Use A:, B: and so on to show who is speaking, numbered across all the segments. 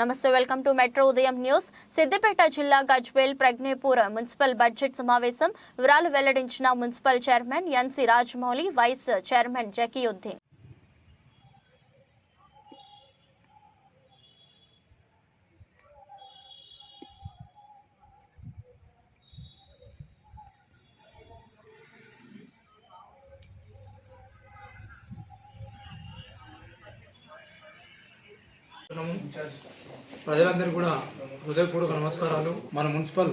A: నమస్తే welcome to metro Udayam news. Siddipet జిల్లా Gajwel ప్రజ్ఞేపూర్ municipal budget సమావేశం వివరాలు వెల్లడించిన municipal chairman NC Rajamouli vice chairman Zakiuddin.
B: ప్రజలందరూ కూడా హృదయపూర్వక నమస్కారాలు. మన మున్సిపల్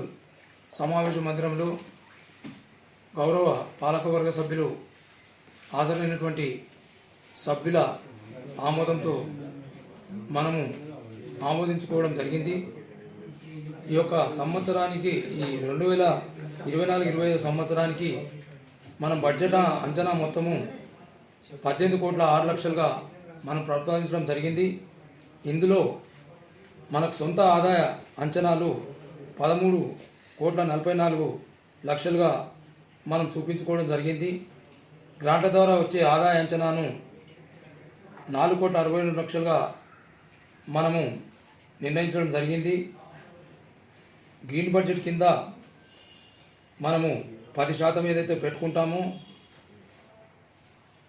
B: సమావేశ మందిరంలో గౌరవ పాలకవర్గ సభ్యులు హాజరైనటువంటి సభ్యుల ఆమోదంతో మనము ఆమోదించుకోవడం జరిగింది. ఈ యొక్క సంవత్సరానికి ఈ రెండు వేల ఇరవై నాలుగు ఇరవై ఐదు సంవత్సరానికి మనం బడ్జెట్ అంచనా మొత్తము పద్దెనిమిది కోట్ల ఆరు లక్షలుగా మనం ప్రతిపాదించడం జరిగింది. ఇందులో మనకు సొంత ఆదాయ అంచనాలు పదమూడు కోట్ల నలభై నాలుగు లక్షలుగా మనం చూపించుకోవడం జరిగింది. గ్రాంట్ల ద్వారా వచ్చే ఆదాయ అంచనాను నాలుగు కోట్ల అరవై రెండు లక్షలుగా మనము నిర్ణయించడం జరిగింది. గ్రీన్ బడ్జెట్ కింద మనము పది శాతం ఏదైతే పెట్టుకుంటామో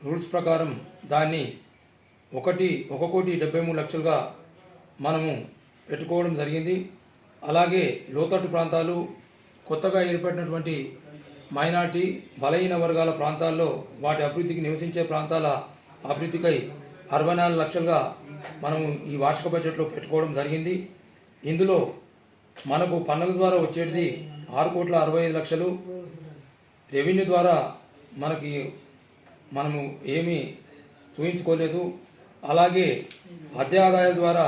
B: రూల్స్ ప్రకారం దాన్ని ఒకటి ఒక కోటి డెబ్బై మూడు లక్షలుగా మనము పెట్టుకోవడం జరిగింది. అలాగే లోతట్టు ప్రాంతాలు కొత్తగా ఏర్పడినటువంటి మైనార్టీ బలహీన వర్గాల ప్రాంతాల్లో వాటి అభివృద్ధికి నివసించే ప్రాంతాల అభివృద్ధికై అరవై నాలుగు లక్షలుగా మనము ఈ వార్షిక బడ్జెట్లో పెట్టుకోవడం జరిగింది. ఇందులో మనకు పన్నుల ద్వారా వచ్చేటిది ఆరు కోట్ల అరవై ఐదు లక్షలు. రెవెన్యూ ద్వారా మనకి మనము ఏమీ చూయించుకోలేదు. అలాగే అద్దె ఆదాయం ద్వారా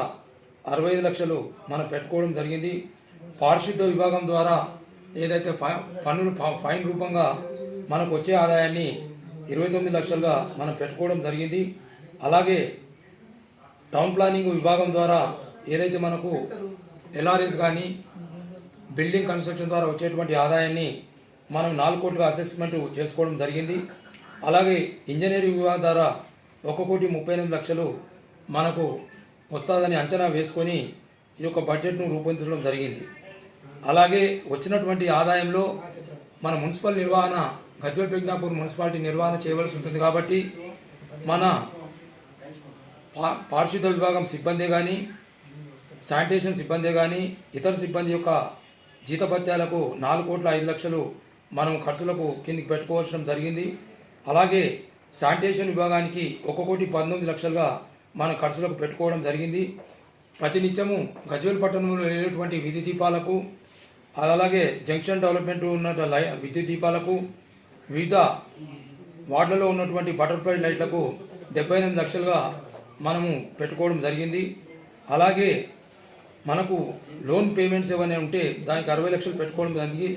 B: అరవై ఐదు లక్షలు మనం పెట్టుకోవడం జరిగింది. పారిశుద్ధ విభాగం ద్వారా ఏదైతే పన్నులు ఫైన్ రూపంగా మనకు వచ్చే ఆదాయాన్ని ఇరవై తొమ్మిది లక్షలుగా మనం పెట్టుకోవడం జరిగింది. అలాగే టౌన్ ప్లానింగ్ విభాగం ద్వారా ఏదైతే మనకు ఎల్ఆర్ఎస్ కానీ బిల్డింగ్ కన్స్ట్రక్షన్ ద్వారా వచ్చేటువంటి ఆదాయాన్ని మనం నాలుగు కోట్లుగా అసెస్మెంట్ చేసుకోవడం జరిగింది. అలాగే ఇంజనీరింగ్ విభాగం ద్వారా ఒక కోటి ముప్పై ఎనిమిది లక్షలు మనకు వస్తుందని అంచనా వేసుకొని ఈ యొక్క బడ్జెట్ను రూపొందించడం జరిగింది. అలాగే వచ్చినటువంటి ఆదాయంలో మన మున్సిపల్ నిర్వహణ గజ్వల్ ప్రజ్ఞాపూర్ మున్సిపాలిటీ నిర్వహణ చేయవలసి ఉంటుంది కాబట్టి మన పా- పారిశుద్ధ విభాగం సిబ్బంది కానీ శానిటేషన్ సిబ్బంది కానీ ఇతర సిబ్బంది యొక్క జీతభత్యాలకు నాలుగు కోట్ల ఐదు లక్షలు మనం ఖర్చులకు కిందికి పెట్టుకోవాల్సిన జరిగింది. అలాగే శానిటేషన్ విభాగానికి ఒక కోటి పంతొమ్మిది లక్షలుగా మన ఖర్చులకు పెట్టుకోవడం జరిగింది. ప్రతినిత్యము గజ్వేల్ పట్టణంలో లేనటువంటి విద్యుత్ దీపాలకు అలాగే జంక్షన్ డెవలప్మెంట్ ఉన్న లై విద్యుత్ దీపాలకు వివిధ వార్డులలో ఉన్నటువంటి బటర్ఫ్లై లైట్లకు డెబ్బై ఎనిమిది లక్షలుగా మనము పెట్టుకోవడం జరిగింది. అలాగే మనకు లోన్ పేమెంట్స్ ఏమైనా ఉంటే దానికి అరవై లక్షలు పెట్టుకోవడం జరిగింది.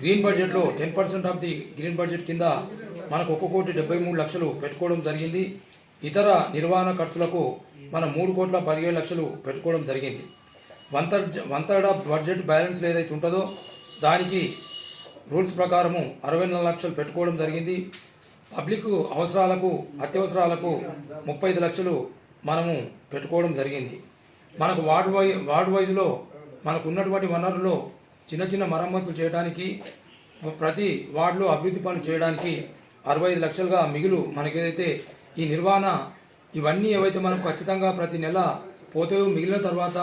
B: గ్రీన్ బడ్జెట్లో ten percent of the green budget కింద మనకు ఒక కోటి డెబ్బై మూడు లక్షలు పెట్టుకోవడం జరిగింది. ఇతర నిర్వహణ ఖర్చులకు మనం మూడు కోట్ల పదిహేడు లక్షలు పెట్టుకోవడం జరిగింది. వంత వంతడ బడ్జెట్ బ్యాలెన్స్ ఏదైతే ఉంటుందో దానికి రూల్స్ ప్రకారము అరవై నాలుగు లక్షలు పెట్టుకోవడం జరిగింది. పబ్లిక్ అవసరాలకు అత్యవసరాలకు ముప్పై ఐదు లక్షలు మనము పెట్టుకోవడం జరిగింది. మనకు వార్డ్ వై వార్డ్ వైజ్లో మనకు ఉన్నటువంటి వనరుల్లో చిన్న చిన్న మరమ్మతులు చేయడానికి ప్రతి వార్డులో అభివృద్ధి పనులు చేయడానికి అరవై ఐదు లక్షలుగా మిగులు మనకేదైతే ఈ నిర్వహణ ఇవన్నీ ఏవైతే మనం ఖచ్చితంగా ప్రతి నెల పోతాయో మిగిలిన తర్వాత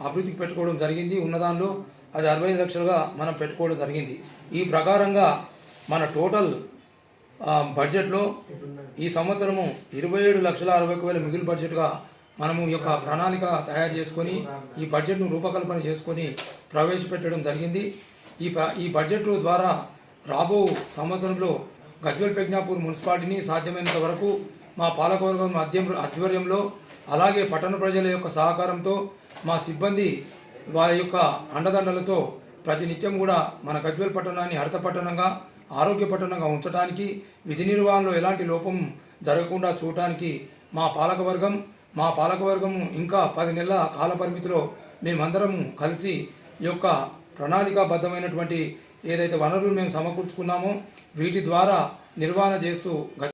B: అభివృద్ధికి పెట్టుకోవడం జరిగింది ఉన్నదానిలో అది అరవై ఐదు లక్షలుగా మనం పెట్టుకోవడం జరిగింది. ఈ ప్రకారంగా మన టోటల్ బడ్జెట్లో ఈ సంవత్సరము ఇరవై ఏడు లక్షల అరవై ఒక వేల మిగిలిన బడ్జెట్గా మనము ఈ యొక్క ప్రణాళిక తయారు చేసుకొని ఈ బడ్జెట్ను రూపకల్పన చేసుకొని ప్రవేశపెట్టడం జరిగింది. ఈ ప- ఈ బడ్జెట్ ద్వారా రాబో సంవత్సరంలో గజ్వల్ ప్రజ్ఞాపూర్ మున్సిపాలిటీని సాధ్యమైనంత వరకు మా పాలకవర్గం అధ్యం ఆధ్వర్యంలో అలాగే పట్టణ ప్రజల యొక్క సహకారంతో మా సిబ్బంది వారి యొక్క అండదండలతో ప్రతినిత్యం కూడా మన గజ్వేల్ పట్టణాన్ని హరిత పట్టణంగా ఆరోగ్య పట్టణంగా ఉంచడానికి విధి నిర్వహణలో ఎలాంటి లోపం జరగకుండా చూడటానికి మా పాలకవర్గం మా పాలకవర్గం ఇంకా పది నెలల కాల పరిమితిలో మేమందరము కలిసి ఈ యొక్క ప్రణాళికాబద్ధమైనటువంటి ఏదైతే వనరులు మేము సమకూర్చుకున్నామో వీటి ద్వారా నిర్వహణ చేస్తూ